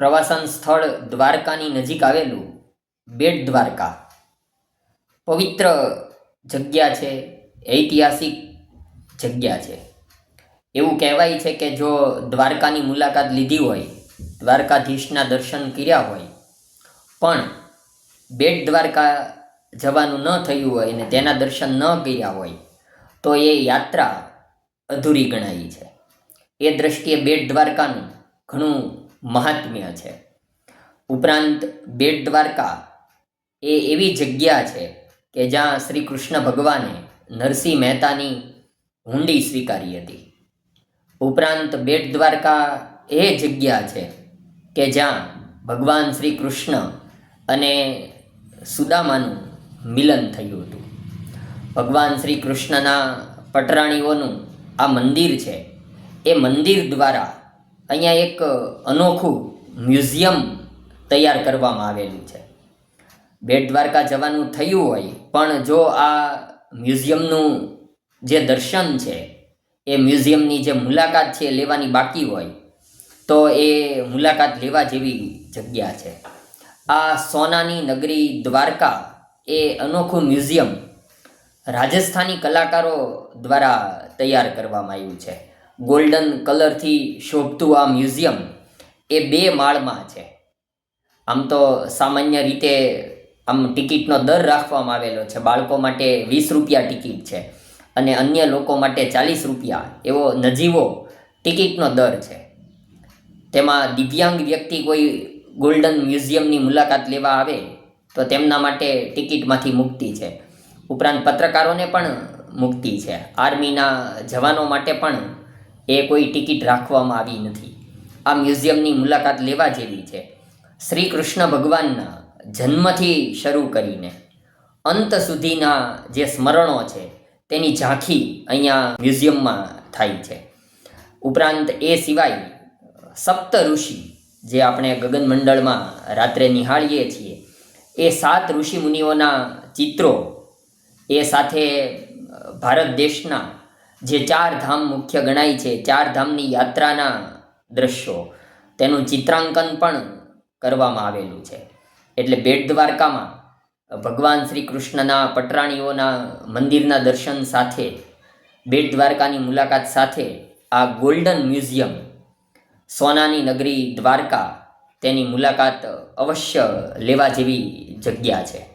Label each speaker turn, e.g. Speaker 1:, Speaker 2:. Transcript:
Speaker 1: પ્રવાસન સ્થળ દ્વારકાની નજીક આવેલું બેટ દ્વારકા. પવિત્ર જગ્યા છે, ઐતિહાસિક જગ્યા છે. એવું કહેવાય છે કે જો દ્વારકાની મુલાકાત લીધી હોય, દ્વારકાધીશના દર્શન કર્યા હોય, પણ બેટ દ્વારકા જવાનું ન થયું હોય અને તેના દર્શન ન કર્યા હોય, તો એ યાત્રા અધૂરી ગણાય છે. એ દ્રષ્ટિએ બેટ દ્વારકાનું ઘણું મહાત્મ્ય છે. ઉપરાંત બેટ દ્વારકા એ એવી જગ્યા છે કે જ્યાં શ્રી કૃષ્ણ ભગવાને નરસિંહ મહેતાની હુંડી સ્વીકારી હતી. ઉપરાંત બેટ દ્વારકા એ જગ્યા છે કે જ્યાં ભગવાન શ્રી કૃષ્ણ અને સુદામાનું મિલન થયું હતું. ભગવાન શ્રી કૃષ્ણના પટરાણીઓનું આ મંદિર છે એ મંદિર દ્વારા અહીંયા એક અનોખું મ્યુઝિયમ તૈયાર કરવામાં આવેલું છે. બેટ દ્વારકા જવાનું થયું હોય, પણ જો આ મ્યુઝિયમનું જે દર્શન છે, એ મ્યુઝિયમની જે મુલાકાત છે લેવાની બાકી હોય, તો એ મુલાકાત લેવા જેવી જગ્યા છે. આ સોનાની નગરી દ્વારકા એ અનોખું મ્યુઝિયમ રાજસ્થાની કલાકારો દ્વારા તૈયાર કરવામાં આવ્યું છે. ગોલ્ડન કલરથી શોભતું આ મ્યુઝિયમ એ બે માળમાં છે. આમ તો સામાન્ય રીતે આમ ટિકિટનો દર રાખવામાં આવેલો છે. બાળકો માટે વીસ રૂપિયા ટિકિટ છે અને અન્ય લોકો માટે ચાલીસ રૂપિયા એવો નજીવો ટિકિટનો દર છે. તેમાં દિવ્યાંગ વ્યક્તિ કોઈ ગોલ્ડન મ્યુઝિયમની મુલાકાત લેવા આવે તો તેમના માટે ટિકિટમાંથી મુક્તિ છે. ઉપરાંત પત્રકારોને પણ મુક્તિ છે. આર્મીના જવાનો માટે પણ એ કોઈ ટિકિટ રાખવામાં આવી નથી. આ મ્યુઝિયમની મુલાકાત લેવા જેવી છે. શ્રી કૃષ્ણ ભગવાનના જન્મથી શરૂ કરીને અંત સુધીના જે સ્મરણો છે, તેની ઝાંખી અહીંયા મ્યુઝિયમમાં થાય છે. ઉપરાંત એ સિવાય સપ્ત ઋષિ જે આપણે ગગનમંડળમાં રાત્રે નિહાળીએ છીએ, એ સાત ઋષિ મુનિઓના ચિત્રો એ સાથે ભારત દેશના જે ચાર ધામ મુખ્ય ગણાય છે, ચાર ધામની યાત્રાના દ્રશ્યો, તેનું ચિત્રાંકન પણ કરવામાં આવેલું છે. એટલે બેટ દ્વારકામાં ભગવાન શ્રી કૃષ્ણના પટરાણીઓના મંદિરના દર્શન સાથે, બેટ દ્વારકાની મુલાકાત સાથે આ ગોલ્ડન મ્યુઝિયમ, સોનાની નગરી દ્વારકા તેની મુલાકાત અવશ્ય લેવા જેવી જગ્યા છે.